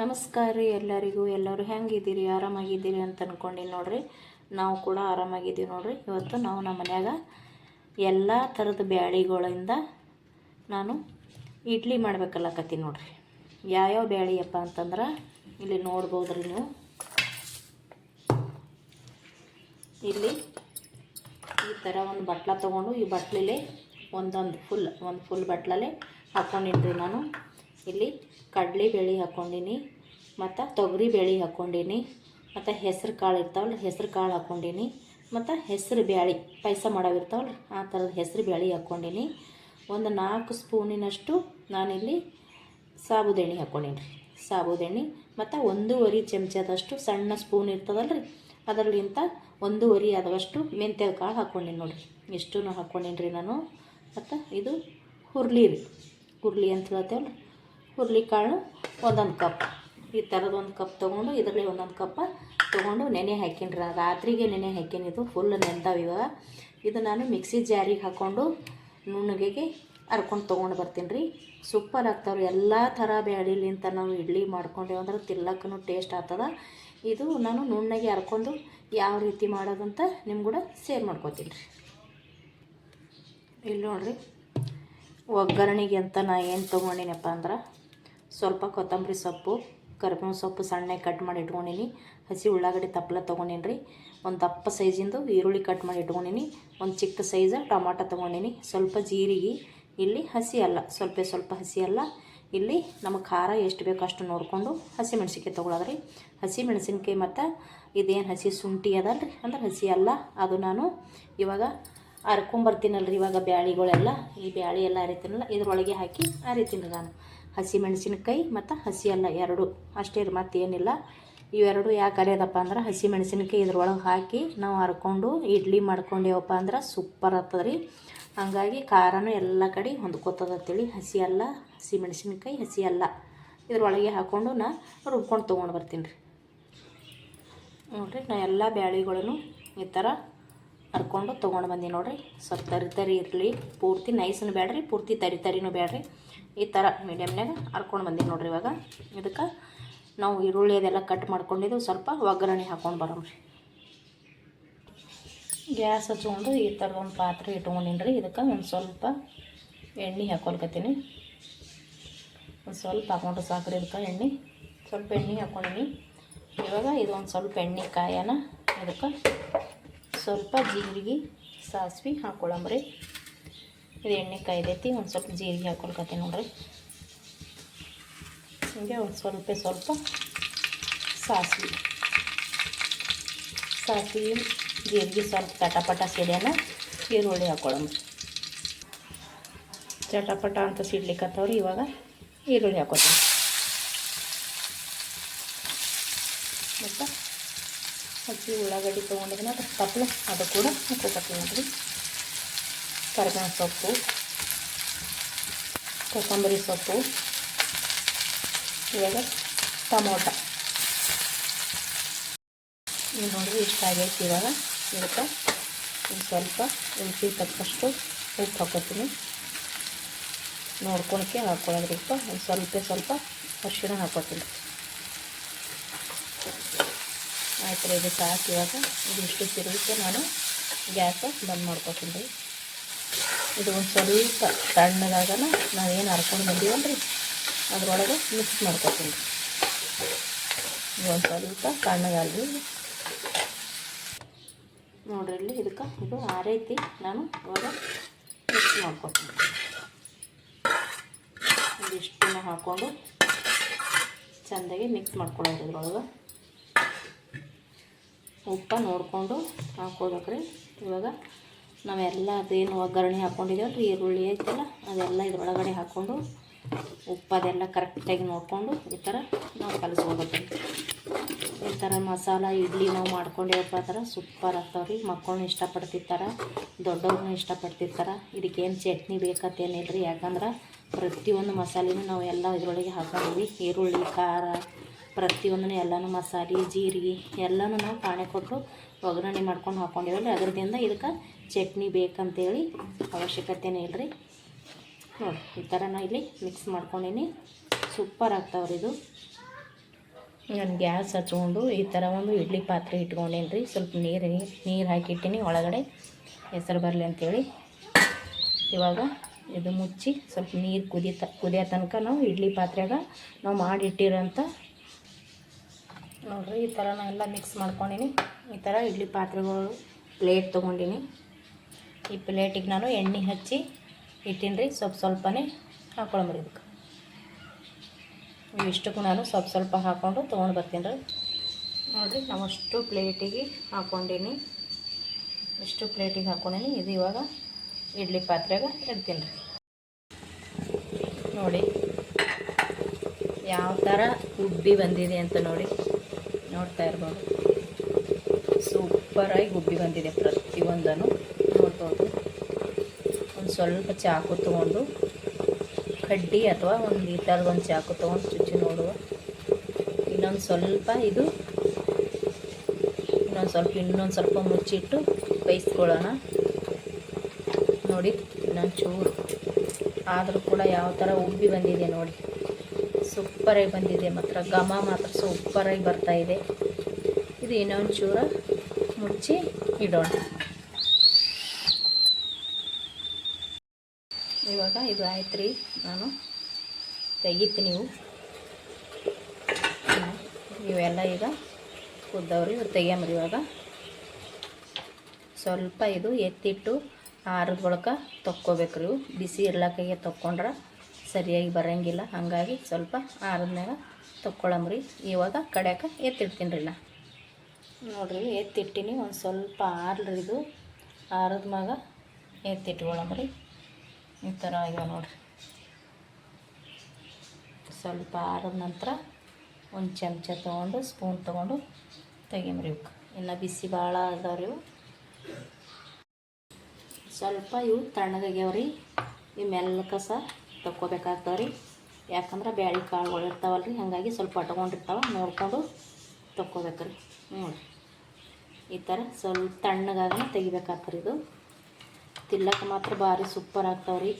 ನಮಸ್ಕಾರ ರೀ ಎಲ್ಲರಿಗೂ. ಎಲ್ಲರೂ ಹೆಂಗಿದ್ದೀರಿ? ಆರಾಮಾಗಿದ್ದೀರಿ ಅಂತ ಅಂದ್ಕೊಂಡಿನಿ ನೋಡ್ರಿ. ನಾವು ಕೂಡ ಆರಾಮಾಗಿದ್ದೀವಿ ನೋಡ್ರಿ. ಇವತ್ತು ನಾವು ನಮ್ಮ ಮನ್ಯಾಗ ಎಲ್ಲ ಥರದ ಬ್ಯಾಳಿಗಳಿಂದ ನಾನು ಇಡ್ಲಿ ಮಾಡ್ಬೇಕಲ್ಲಕತ್ತೀನಿ ನೋಡ್ರಿ. ಯಾವ್ಯಾವ ಬ್ಯಾಳಿಯಪ್ಪ ಅಂತಂದ್ರೆ ಇಲ್ಲಿ ನೋಡ್ಬೋದ್ರಿ ನೀವು. ಇಲ್ಲಿ ಈ ಥರ ಒಂದು ಬಟ್ಲ ತೊಗೊಂಡು ಈ ಬಟ್ಲಲ್ಲಿ ಒಂದೊಂದು ಫುಲ್ ಒಂದು ಫುಲ್ ಬಟ್ಲಲ್ಲೇ ಹಾಕ್ಕೊಂಡಿದ್ದೆ ನಾನು. ಇಲ್ಲಿ ಕಡಲೆ ಬೇಳೆ ಹಾಕ್ಕೊಂಡಿನಿ, ಮತ್ತು ತೊಗರಿ ಬೇಳೆ ಹಾಕ್ಕೊಂಡಿನಿ, ಮತ್ತು ಹೆಸ್ರು ಕಾಳು ಇರ್ತಾವಲ್ಲ ಹೆಸ್ರು ಕಾಳು ಹಾಕ್ಕೊಂಡಿನಿ, ಮತ್ತು ಹೆಸ್ರು ಬ್ಯಾಳಿ, ಪಾಯಸ ಮಾಡೋವಿರ್ತಾವಲ್ಲ ಆ ಥರದ ಹೆಸ್ರು ಬ್ಯಾಳಿ ಹಾಕ್ಕೊಂಡಿನಿ. ಒಂದು ನಾಲ್ಕು ಸ್ಪೂನಿನಷ್ಟು ನಾನಿಲ್ಲಿ ಸಾಬುದೆಣ್ಣೆ ಹಾಕ್ಕೊಂಡೀನಿ. ರೀ ಸಾಬುದೆಣ್ಣೆ ಮತ್ತು ಒಂದೂವರೆ ಚಮಚದಷ್ಟು ಸಣ್ಣ ಸ್ಪೂನ್ ಇರ್ತದಲ್ಲ ರೀ ಅದರಲ್ಲಿಂತ ಒಂದೂವರೆ ಆದವಷ್ಟು ಮೆಂತ್ಯ ಕಾಳು ಹಾಕ್ಕೊಂಡೀನಿ ನೋಡಿರಿ. ಇಷ್ಟೂ ಹಾಕ್ಕೊಂಡೀನಿ ರೀ ನಾನು. ಮತ್ತು ಇದು ಹುರ್ಲಿ ರೀ ಹುರ್ಲಿ ಅಂತ ಹೇಳ್ತೇವಲ್ಲ ಹುರ್ಲಿ ಕಾಳು ಒಂದೊಂದು ಕಪ್. ಈ ಥರದ ಒಂದು ಕಪ್ ತೊಗೊಂಡು, ಇದರಲ್ಲಿ ಒಂದೊಂದು ಕಪ್ಪ ತೊಗೊಂಡು ನೆನೆ ಹಾಕೀನಿ ರೀ, ರಾತ್ರಿಗೆ ನೆನೆ ಹಾಕೀನಿ. ಇದು ಫುಲ್ ನೆಂತಾವ ಇವಾಗ. ಇದು ನಾನು ಮಿಕ್ಸಿ ಜಾರಿಗೆ ಹಾಕ್ಕೊಂಡು ನುಣ್ಣಗೆಗೆ ಹರ್ಕೊಂಡು ತೊಗೊಂಡು ಬರ್ತೀನಿ ರೀ. ಸೂಪರ್ ಆಗ್ತಾವ್ರಿ. ಎಲ್ಲ ಥರ ಬ್ಯಾಳಿಲಿಂತ ನಾವು ಇಡ್ಲಿ ಮಾಡ್ಕೊಂಡೇವು ಅಂದ್ರೆ ತಿಲ್ಲಕ್ಕೂ ಟೇಸ್ಟ್ ಆಗ್ತದ. ಇದು ನಾನು ನುಣ್ಣಗೆ ಹರ್ಕೊಂಡು ಯಾವ ರೀತಿ ಮಾಡೋದಂತ ನಿಮ್ಮ ಕೂಡ ಸೇರ್ ಮಾಡ್ಕೊತೀನಿ ರೀ. ಇಲ್ಲಿ ನೋಡಿರಿ. ಒಗ್ಗರಣೆಗೆ ಅಂತ ನಾ ಏನು ತೊಗೊಂಡಿನಪ್ಪ ಅಂದ್ರೆ ಸ್ವಲ್ಪ ಕೊತ್ತಂಬರಿ ಸೊಪ್ಪು, ಕರ್ಬೇವಿನ ಸೊಪ್ಪು ಸಣ್ಣಗೆ ಕಟ್ ಮಾಡಿ ಇಟ್ಕೊಂಡಿನಿ. ಹಸಿ ಉಳ್ಳಾಗಡ್ಡೆ ತಪ್ಪಲ ತೊಗೊಂಡಿನಿ ರೀ ಒಂದು ದಪ್ಪ ಸೈಜಿಂದು ಈರುಳ್ಳಿ ಕಟ್ ಮಾಡಿ ಇಟ್ಕೊಂಡಿನಿ. ಒಂದು ಚಿಕ್ಕ ಸೈಜ ಟೊಮಾಟೊ ತೊಗೊಂಡಿನಿ. ಸ್ವಲ್ಪ ಜೀರಿಗೆ, ಇಲ್ಲಿ ಹಸಿ ಅಲ್ಲ, ಸ್ವಲ್ಪ ಸ್ವಲ್ಪ ಹಸಿ ಅಲ್ಲ. ಇಲ್ಲಿ ನಮಗೆ ಖಾರ ಎಷ್ಟು ಬೇಕು ಅಷ್ಟು ನೋಡಿಕೊಂಡು ಹಸಿ ಮೆಣಸಿನ್ಕಾಯಿ ತೊಗೊಳೋದ್ರಿ. ಹಸಿ ಮೆಣಸಿನ್ಕಾಯಿ ಮತ್ತು ಇದೇನು ಹಸಿ ಶುಂಠಿ ಅದಲ್ಲ ರೀ ಅಂದ್ರೆ ಹಸಿ ಅಲ್ಲ. ಅದು ನಾನು ಇವಾಗ ಅರ್ಕೊಂಬರ್ತೀನಲ್ರಿ ಇವಾಗ ಬ್ಯಾಳಿಗಳೆಲ್ಲ. ಈ ಬ್ಯಾಳಿ ಎಲ್ಲ ಅರಿತೀನಲ್ಲ, ಇದರೊಳಗೆ ಹಾಕಿ ಅರಿತೀನಿ ನಾನು. ಹಸಿ ಮೆಣಸಿನಕಾಯಿ ಮತ್ತು ಹಸಿ ಅಲ್ಲ ಎರಡು. ಅಷ್ಟೇ ರೀ, ಮತ್ತೇನಿಲ್ಲ. ಇವೆರಡು ಯಾಕೆ ಅರಿಯೋದಪ್ಪ ಅಂದ್ರೆ ಹಸಿ ಮೆಣಸಿನಕಾಯಿ ಇದ್ರೊಳಗೆ ಹಾಕಿ ನಾವು ಹರ್ಕೊಂಡು ಇಡ್ಲಿ ಮಾಡ್ಕೊಂಡೇವಪ್ಪ ಅಂದ್ರೆ ಸೂಪರ್ ಆಗ್ತದೆ ರೀ ಹಂಗಾಗಿ ಖಾರನೂ ಎಲ್ಲ ಕಡೆ ಹೇಳಿ ಹಸಿ ಅಲ್ಲ, ಹಸಿ ಮೆಣಸಿನಕಾಯಿ, ಹಸಿ ಅಲ್ಲ ಇದ್ರೊಳಗೆ ಹಾಕ್ಕೊಂಡು ನಾ ರುಬ್ಕೊಂಡು ತೊಗೊಂಡು ಬರ್ತೀನಿ ರೀ. ನೋಡಿರಿ, ನಾ ಎಲ್ಲ ಬ್ಯಾಳಿಗಳನ್ನು ಈ ಥರ ಹರ್ಕೊಂಡು ತೊಗೊಂಡು ಬಂದೀನಿ ನೋಡಿರಿ. ಸ್ವಲ್ಪ ತರಿ ತರಿ ಇರಲಿ. ಪೂರ್ತಿ ನೈಸನ್ನು ಬೇಡ್ರಿ ಪೂರ್ತಿ ತರಿ ತರಿನೂ ಬೇಡ್ರಿ ಈ ಥರ ಮೀಡಿಯಮ್ನಾಗ ಹರ್ಕೊಂಡು ಬಂದೀನಿ ನೋಡಿರಿ ಇವಾಗ. ಇದಕ್ಕೆ ನಾವು ಈರುಳ್ಳಿ ಅದೆಲ್ಲ ಕಟ್ ಮಾಡ್ಕೊಂಡಿದ್ದು ಸ್ವಲ್ಪ ಒಗ್ಗರಣೆ ಹಾಕ್ಕೊಂಡು ಬರೋಮ್ರಿ ಗ್ಯಾಸ್ ಹಚ್ಕೊಂಡು ಈ ಥರದ ಒಂದು ಪಾತ್ರೆ ಇಟ್ಕೊಂಡಿನಿ ರೀ ಇದಕ್ಕೆ ಒಂದು ಸ್ವಲ್ಪ ಎಣ್ಣೆ ಹಾಕೊಳ್ಕತ್ತೀನಿ. ಒಂದು ಸ್ವಲ್ಪ ಹಾಕೊಂಡು ಸಾಕ್ರಿ ಇದಕ್ಕೆ ಎಣ್ಣೆ. ಸ್ವಲ್ಪ ಎಣ್ಣೆ ಹಾಕ್ಕೊಂಡಿನಿ ಇವಾಗ ಇದೊಂದು ಸ್ವಲ್ಪ ಎಣ್ಣೆ ಕಾಯನ ಇದಕ್ಕೆ ಸ್ವಲ್ಪ ಜೀರಿಗೆ, ಸಾಸಿವೆ ಹಾಕ್ಕೊಳಮ್ರಿ ಇದು ಎಣ್ಣೆ ಕಾಯ್ದೈತಿ, ಒಂದು ಸ್ವಲ್ಪ ಜೀರಿಗೆ ಹಾಕೊಳ್ಕತ್ತೆ ನೋಡ್ರಿ. ಹೀಗೆ ಒಂದು ಸ್ವಲ್ಪ ಸ್ವಲ್ಪ ಸಾಸಿವೆ. ಸಾಸಿವೆ, ಜೀರಿಗೆ ಸ್ವಲ್ಪ ಚಟಪಟ ಸಿಡ್ಯಾನ, ಈರುಳ್ಳಿ ಹಾಕ್ಕೊಳಮ್ರಿ ಚಟಪಟ ಅಂತ ಸಿಡ್ಲಿಕ್ಕತ್ತವ್ರಿ ಇವಾಗ, ಈರುಳ್ಳಿ ಹಾಕೋತೀನಿ ಮತ್ತು ಹಸಿ ಉಳ್ಳಾಗಡ್ಡಿ ತೊಗೊಂಡಿದ್ದೀನಿ ಅದು ತಪ್ಪಲ ಅದು ಕೂಡ ಹಾಕೋಕತ್ತೀನಿ ನೋಡಿರಿ ಕರಿಬೇವಿನ ಸೊಪ್ಪು, ಕೊತ್ತಂಬರಿ ಸೊಪ್ಪು, ಇವಾಗ ಟೊಮೊಟ. ನೀವು ನೋಡಿರಿ ಇಷ್ಟ ಆಗೈತಿ ಇವಾಗ. ಇದಕ್ಕೆ ಒಂದು ಸ್ವಲ್ಪ ರುಚಿ ತಕ್ಕಷ್ಟು ಉಪ್ಪು ಹಾಕೋತೀನಿ. ನೋಡ್ಕೊಳಕ್ಕೆ ಹಾಕ್ಕೊಳ್ಳೋದ್ರಿಪ್ಪ ಒಂದು ಸ್ವಲ್ಪ ಸ್ವಲ್ಪ ಅರಿಶಿಣ ಹಾಕೋತೀನಿ. ಆಯ್ತು ರೀ ಇದು ಸಾಕು ಇವಾಗ. ಇದಿಷ್ಟು ತಿರುಗಿಸಿ ನಾನು. ಗ್ಯಾಸ ಬಂದ್ ಮಾಡ್ಕೊತೀನಿ. ಇದು ಒಂದು ಸ್ವಲ್ಪ ತಣ್ಣಗಾಗನ ನಾವೇನು ಹರ್ಕೊಂಡು ಬಂದೀವಲ್ರಿ, ಅದ್ರೊಳಗೆ ಮಿಕ್ಸ್ ಮಾಡ್ಕೊತೀನಿ. ರೀ ಒಂದು ಸ್ವಲ್ಪ ತಣ್ಣಗಾಗಲಿ. ನೋಡ್ರಿ ಇದಕ್ಕೆ ಇದು ಆರೈತಿ. ನಾನು ಇವಾಗ ಮಿಕ್ಸ್ ಮಾಡ್ಕೊತೀನಿ. ಇದಿಷ್ಟನ್ನು ಹಾಕ್ಕೊಂಡು ಚೆಂದಾಗಿ ಮಿಕ್ಸ್ ಮಾಡ್ಕೊಳ್ಳೋದು ಇದ್ರೊಳಗೆ. ಉಪ್ಪ ನೋಡಿಕೊಂಡು ಹಾಕ್ಕೋಬೇಕ್ರಿ. ಇವಾಗ ನಾವೆಲ್ಲ ಅದೇನು ಒಗ್ಗರಣೆ ಹಾಕ್ಕೊಂಡಿದ್ದೇವೆ ರೀ, ಈರುಳ್ಳಿ ಐತಲ್ಲ, ಅದೆಲ್ಲ ಇದ್ರೊಳಗಡೆ ಹಾಕ್ಕೊಂಡು ಉಪ್ಪು ಅದೆಲ್ಲ ಕರೆಕ್ಟಾಗಿ ನೋಡಿಕೊಂಡು ಈ ಥರ ನಾವು ಕಲಿಸ್ಕೊಬೇಕು ಈ ಥರ ಮಸಾಲ, ಇಡ್ಲಿ ನಾವು ಮಾಡ್ಕೊಂಡೇವಪ್ಪ ಆ ಥರ ಸೂಪರ್ ರೀ. ಮಕ್ಕಳನ್ನ ಇಷ್ಟಪಡ್ತಿರ್ತಾರೆ, ದೊಡ್ಡವ್ರನ್ನೂ ಇಷ್ಟಪಡ್ತಿರ್ತಾರೆ ಇದಕ್ಕೇನು ಚಟ್ನಿ ಬೇಕತ್ತೇನಿಲ್ಲ ರೀ ಯಾಕಂದ್ರೆ ಪ್ರತಿಯೊಂದು ಮಸಾಲೆನೂ ನಾವು ಎಲ್ಲ ಇದರೊಳಗೆ ಹಾಕೊಂಡಿವಿ. ಈರುಳ್ಳಿ, ಖಾರ ಪ್ರತಿಯೊಂದನ್ನು ಎಲ್ಲನೂ ಮಸಾಲೆ, ಜೀರಿಗೆ ಎಲ್ಲನೂ ನಾವು ಪಾಣೆ ಕೊಟ್ಟು ಒಗ್ಗರಣೆ ಮಾಡ್ಕೊಂಡು ಹಾಕ್ಕೊಂಡಿವಲ್ಲ ಅದರದಿಂದ ಇದಕ್ಕೆ ಚಟ್ನಿ ಬೇಕಂತೇಳಿ ಅವಶ್ಯಕತೆನೇ ಇಲ್ಲರಿ ನೋಡಿ ಈ ಥರ ನಾ ಇಲ್ಲಿ ಮಿಕ್ಸ್ ಮಾಡ್ಕೊಂಡೀನಿ. ಸೂಪರ್ ಆಗ್ತಾವ್ರಿ ಇದು. ನಾನು ಗ್ಯಾಸ್ ಹಚ್ಕೊಂಡು ಈ ಥರ ಒಂದು ಇಡ್ಲಿ ಪಾತ್ರೆ ಇಟ್ಕೊಂಡೇನಿ ರೀ ಸ್ವಲ್ಪ ನೀರು ನೀರು ಹಾಕಿಟ್ಟಿನಿ ಒಳಗಡೆ. ಹೆಸರು ಬರಲಿ ಅಂತೇಳಿ. ಇವಾಗ ಇದು ಮುಚ್ಚಿ ಸ್ವಲ್ಪ ನೀರು ಕುದಿತ, ಕುದಿಯೋ ತನಕ ನಾವು ಇಡ್ಲಿ ಪಾತ್ರೆಗೆ ನಾವು ಮಾಡಿಟ್ಟಿರೋಂಥ ನೋಡಿರಿ, ಈ ಥರ ನಾನು ಎಲ್ಲ ಮಿಕ್ಸ್ ಮಾಡ್ಕೊಂಡಿನಿ. ಈ ಥರ ಇಡ್ಲಿ ಪಾತ್ರೆಗಳು ಪ್ಲೇಟ್ ತೊಗೊಂಡಿನಿ. ಈ ಪ್ಲೇಟಿಗೆ ನಾನು ಎಣ್ಣೆ ಹಚ್ಚಿ ಇಟ್ಟಿನಿ ರೀ ಸ್ವಲ್ಪ ಸ್ವಲ್ಪನೇ ಹಾಕೊಳಂಬ್ರಿ ಇದಕ್ಕೆ. ಇಷ್ಟಕ್ಕೂ ನಾನು ಸ್ವಲ್ಪ ಸ್ವಲ್ಪ ಹಾಕ್ಕೊಂಡು ತೊಗೊಂಡು ಬರ್ತೀನಿ ರೀ ನೋಡಿರಿ ನಾವು ಪ್ಲೇಟಿಗೆ ಹಾಕ್ಕೊಂಡಿನಿ ಇಷ್ಟು ಪ್ಲೇಟಿಗೆ ಹಾಕ್ಕೊಂಡಿನಿ ಇದು ಇವಾಗ ಇಡ್ಲಿ ಪಾತ್ರೆಗೆ ಇಡ್ತೀನಿ ರೀ ನೋಡಿ, ಯಾವ ಥರ ಉಬ್ಬಿ ಬಂದಿದೆ ಅಂತ ನೋಡಿ. ನೋಡ್ತಾ ಇರ್ಬೋದು. ಸೂಪರಾಗಿ ಉಬ್ಬಿ ಬಂದಿದೆ ಪ್ರತಿಯೊಂದನ್ನು. ನೋಡ್ಬೋದು ಒಂದು ಸ್ವಲ್ಪ ಚಾಕು ತೊಗೊಂಡು ಕಡ್ಡಿ ಅಥವಾ ಒಂದು ಈ ಒಂದು ಚಾಕು ತೊಗೊಂಡು ಚುಚ್ಚಿ ನೋಡುವ. ಇನ್ನೊಂದು ಸ್ವಲ್ಪ ಇದು, ಇನ್ನೊಂದು ಸ್ವಲ್ಪ ಇನ್ನೊಂದು ಸ್ವಲ್ಪ ಮುಚ್ಚಿಟ್ಟು ಬೇಯಿಸ್ಕೊಳ್ಳೋಣ. ನೋಡಿ, ಇನ್ನೊಂದು ಚೂರು. ಆದರೂ ಕೂಡ ಯಾವ ಥರ ಉಬ್ಬಿ ಬಂದಿದೆ ನೋಡಿ. ಸೂಪರಾಗಿ ಬಂದಿದೆ ಮಾತ್ರ. ಘಮ ಮಾತ್ರ ಸೂಪರಾಗಿ ಬರ್ತಾ ಇದೆ. ಇದು ಇನ್ನೊಂದು ಚೂರ ಮುಚ್ಚಿ ಇಡೋಣ. ಇವಾಗ ಇದು ಆಯ್ತು ರೀ ನಾನು ತೆಗಿತೀನಿ ನೀವು ಇವೆಲ್ಲ ಈಗ ಕುದ್ದವ್ರಿ ಇವು ತೆಗಿಯಮ್ರಿ ಇವಾಗ. ಸ್ವಲ್ಪ ಇದು ಎತ್ತಿಟ್ಟು ಆರದ ಬಳಕ ತೊಕ್ಕೋಬೇಕು ರೀ ಬಿಸಿ ಇರ್ಲಕ್ಕಾಗೆ ತೊಕ್ಕೊಂಡ್ರೆ ಸರಿಯಾಗಿ ಬರೋಂಗಿಲ್ಲ. ಹಾಗಾಗಿ ಸ್ವಲ್ಪ ಆರದ್ಮ್ಯಾಗ ತೊಕ್ಕೊಳಮ್ರಿ ಇವಾಗ ಕಡ್ಯಾಕ ಎತ್ತಿಡ್ತೀನಿ ರೀ ನಾ. ನೋಡಿರಿ, ಎತ್ತಿಟ್ಟಿನಿ. ಒಂದು ಸ್ವಲ್ಪ ಆರ್ಲ್ರಿ ಇದು. ಆರದ ಮ್ಯಾಗ ಈ ಥರ ಆಗ್ಯಾವ ನೋಡಿರಿ. ಸ್ವಲ್ಪ ಆರದ ನಂತರ ಒಂದು ಚಮಚ ತೊಗೊಂಡು, ಸ್ಪೂನ್ ತೊಗೊಂಡು ತೆಗಿಮ್ರಿ ಇವಕ್ಕೆ ಇನ್ನು ಬಿಸಿ ಭಾಳ ಅದಾವ್ರಿ ಇವು. ಸ್ವಲ್ಪ ಇವು ತಣ್ಣಗಾಗ್ಯಾವ್ರಿ. ಇವು ಮೆಲ್ಲ ಸಹ ತಕ್ಕೋಬೇಕಾಗ್ತಾವೆ ರೀ ಯಾಕಂದ್ರೆ ಬ್ಯಾಳಿ ಕಾಳುಗಳು ಇರ್ತಾವಲ್ಲ ರೀ ಹಾಗಾಗಿ ಸ್ವಲ್ಪ ಅಟ್ಕೊಂಡಿರ್ತಾವೆ ನೋಡಿಕೊಂಡು ತಕ್ಕೋಬೇಕ್ರಿ. ನೋಡಿ ಈ ಥರ ಸ್ವಲ್ಪ ತಣ್ಣಗಾಗ ತೆಗಿಬೇಕಾಗ್ತದೆ ಇದು. ತಿಲ್ಲಕ್ಕೆ ಮಾತ್ರ ಭಾರಿ ಸೂಪರ್ ಆಗ್ತಾವೆ ರೀ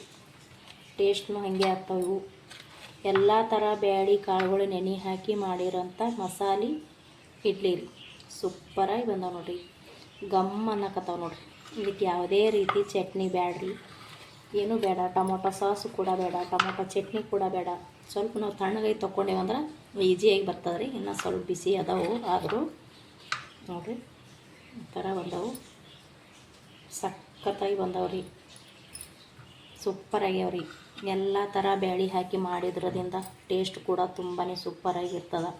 ಟೇಸ್ಟ್ನು ಹಾಗೆ ಆಗ್ತಾವೆ ಇವು. ಎಲ್ಲ ಥರ ಬ್ಯಾಳಿ ಕಾಳುಗಳು ನೆನೆ ಹಾಕಿ ಮಾಡಿರೋಂಥ ಮಸಾಲೆ ಇಡ್ಲಿ ರೀ. ಸೂಪರಾಗಿ ಬಂದಾವೆ ನೋಡಿರಿ. ಗಮ್ ಅನ್ನಕತ್ತಾವೆ ನೋಡಿರಿ. ಇದಕ್ಕೆ ಯಾವುದೇ ರೀತಿ ಚಟ್ನಿ ಬ್ಯಾಡ್ರಿ. ಏನೂ ಬೇಡ, ಟೊಮೊಟೊ ಸಾಸು ಕೂಡ ಬೇಡ, ಟೊಮೊಟೊ ಚಟ್ನಿ ಕೂಡ ಬೇಡ. ಸ್ವಲ್ಪ ನಾವು ತಣ್ಣಗಾಗಿ ತೊಗೊಂಡೇವಂದ್ರೆ ಈಸಿಯಾಗಿ ಬರ್ತದೆ ರೀ ಇನ್ನೂ ಸ್ವಲ್ಪ ಬಿಸಿ ಅದಾವು, ಆದರೂ ನೋಡಿರಿ ಈ ಥರ ಬಂದವು. ಸಖತ್ತಾಗಿ ಬಂದವು ರೀ ಸೂಪರ್ ಆಗ್ಯಾವ ರೀ ಎಲ್ಲ ಥರ ಬ್ಯಾಳಿ ಹಾಕಿ ಮಾಡಿದ್ರದಿಂದ ಟೇಸ್ಟ್ ಕೂಡ ತುಂಬಾ ಸೂಪರಾಗಿರ್ತದೆ.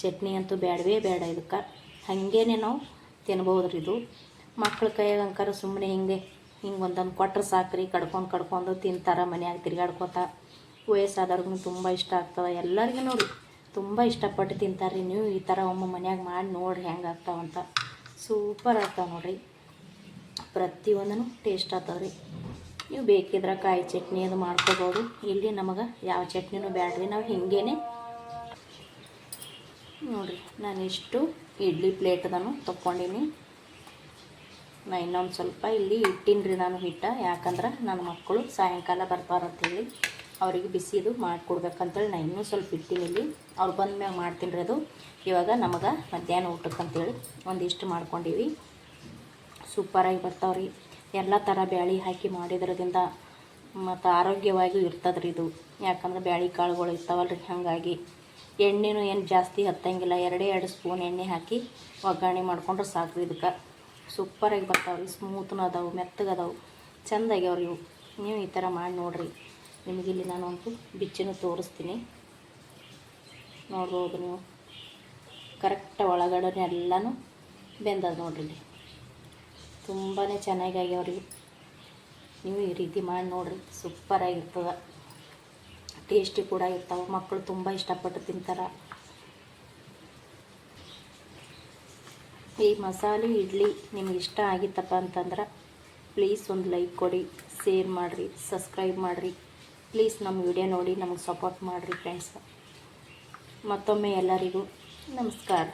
ಚಟ್ನಿ ಅಂತೂ ಬೇಡವೇ ಬೇಡ ಇದಕ್ಕೆ. ಹಾಗೇನೆ ನಾವು ತಿನ್ಬೋದು ರೀ ಇದು. ಮಕ್ಕಳ ಕೈಯಾಗ ಅಂಕಾರ ಸುಮ್ಮನೆ ಹಿಂಗೆ ಹಿಂಗೆ ಒಂದೊಂದು ಕೊಟ್ರೆ ಸಾಕ್ರಿ, ಕಡ್ಕೊಂಡು ಕಡ್ಕೊಂಡು ತಿಂತಾರೆ, ಮನ್ಯಾಗ ತಿರ್ಗಾಡ್ಕೋತ. ವಯಸ್ಸಾದವ್ರಿಗೂ ತುಂಬ ಇಷ್ಟ ಆಗ್ತದೆ. ಎಲ್ಲರಿಗೂ ನೋಡಿ, ತುಂಬ ಇಷ್ಟಪಟ್ಟು ತಿಂತಾರೆ ರೀ ನೀವು ಈ ಥರ ಒಮ್ಮೆ ಮನ್ಯಾಗ ಮಾಡಿ ನೋಡಿರಿ ಹೆಂಗೆ ಆಗ್ತಾವಂತ ಸೂಪರ್ ಆಗ್ತಾವೆ ನೋಡಿರಿ. ಪ್ರತಿಯೊಂದೂ ಟೇಸ್ಟ್ ಆಗ್ತದೆ ರೀ ನೀವು ಬೇಕಿದ್ರೆ ಕಾಯಿ ಚಟ್ನಿ ಅದು ಮಾಡ್ಕೋಬೋದು. ಇಲ್ಲಿ ನಮಗೆ ಯಾವ ಚಟ್ನಿನೂ ಬ್ಯಾಡ್ರಿ. ನಾವು ಹಿಂಗೇನೆ ನೋಡಿರಿ. ನಾನು ಇಷ್ಟು ಇಡ್ಲಿ ಪ್ಲೇಟ್ ಅದನ್ನು ತೊಗೊಂಡೀನಿ ನಾ ಇನ್ನೊಂದು ಸ್ವಲ್ಪ ಇಲ್ಲಿ ಇಟ್ಟೀನಿ ರೀ ನಾನು ಹಿಟ್ಟ. ಯಾಕಂದ್ರೆ ನನ್ನ ಮಕ್ಕಳು ಸಾಯಂಕಾಲ ಬರ್ತಾರಂತೇಳಿ ಅವರಿಗೆ ಬಿಸಿದು ಮಾಡಿಕೊಡ್ಬೇಕಂತೇಳಿ ನಾ ಇನ್ನೂ ಸ್ವಲ್ಪ ಇಟ್ಟಿನಿ ಇಲ್ಲಿ. ಅವ್ರು ಬಂದ ಮ್ಯಾಗ ಮಾಡ್ತೀನಿ ರೀ ಅದು. ಇವಾಗ ನಮಗೆ ಮಧ್ಯಾಹ್ನ ಊಟಕ್ಕಂತೇಳಿ ಒಂದಿಷ್ಟು ಮಾಡ್ಕೊಂಡೀವಿ. ಸೂಪರಾಗಿ ಬರ್ತಾವ್ರಿ. ಎಲ್ಲ ಥರ ಬ್ಯಾಳಿ ಹಾಕಿ ಮಾಡಿದ್ರದಿಂದ ಮತ್ತು ಆರೋಗ್ಯವಾಗಿ ಇರ್ತದೆ ಇದು. ಯಾಕಂದ್ರೆ ಬ್ಯಾಳಿ ಕಾಳುಗಳು ಇರ್ತಾವಲ್ಲ ಹಾಗಾಗಿ. ಎಣ್ಣೆನೂ ಏನು ಜಾಸ್ತಿ ಹತ್ತಂಗಿಲ್ಲ. ಎರಡೇ ಎರಡು ಸ್ಪೂನ್ ಎಣ್ಣೆ ಹಾಕಿ ಒಗ್ಗರಣೆ ಮಾಡ್ಕೊಂಡ್ರೆ ಸಾಕು ಇದಕ್ಕೆ. ಸೂಪರಾಗಿ ಬರ್ತಾವ್ರಿ ಸ್ಮೂತ್ನೂ ಅದಾವು ಮೆತ್ತಗದಾವು ಚೆಂದಾಗ್ಯಾವ್ರಿ ಇವು. ನೀವು ಈ ಥರ ಮಾಡಿ ನೋಡಿರಿ. ನಿಮಗಿಲ್ಲಿ ನಾನು ಒಂದು ಬಿಚ್ಚಿನೂ ತೋರಿಸ್ತೀನಿ. ನೋಡ್ಬೋದು ನೀವು. ಕರೆಕ್ಟ್ ಒಳಗಡೆ ಎಲ್ಲನೂ ಬೆಂದದ ನೋಡ್ರಿ ಇಲ್ಲಿ. ತುಂಬಾ ಚೆನ್ನಾಗಿ ಆಗ್ಯಾವ್ರಿ ನೀವು ಈ ರೀತಿ ಮಾಡಿ ನೋಡಿರಿ ಸೂಪರಾಗಿರ್ತದೆ ಟೇಸ್ಟಿ ಕೂಡ ಇರ್ತಾವೆ. ಮಕ್ಕಳು ತುಂಬ ಇಷ್ಟಪಟ್ಟು ತಿಂತಾರೆ. ಈ ಮಸಾಲೆ ಇಡ್ಲಿ ನಿಮ್ಗೆ ಇಷ್ಟ ಆಗಿತ್ತಪ್ಪ ಅಂತಂದ್ರೆ ಪ್ಲೀಸ್ ಒಂದು ಲೈಕ್ ಕೊಡಿ ಶೇರ್ ಮಾಡಿರಿ ಸಬ್ಸ್ಕ್ರೈಬ್ ಮಾಡಿರಿ. ಪ್ಲೀಸ್ ನಮ್ಮ ವಿಡಿಯೋ ನೋಡಿ ನಮಗೆ ಸಪೋರ್ಟ್ ಮಾಡಿರಿ ಫ್ರೆಂಡ್ಸ್ ಮತ್ತೊಮ್ಮೆ ಎಲ್ಲರಿಗೂ ನಮಸ್ಕಾರ.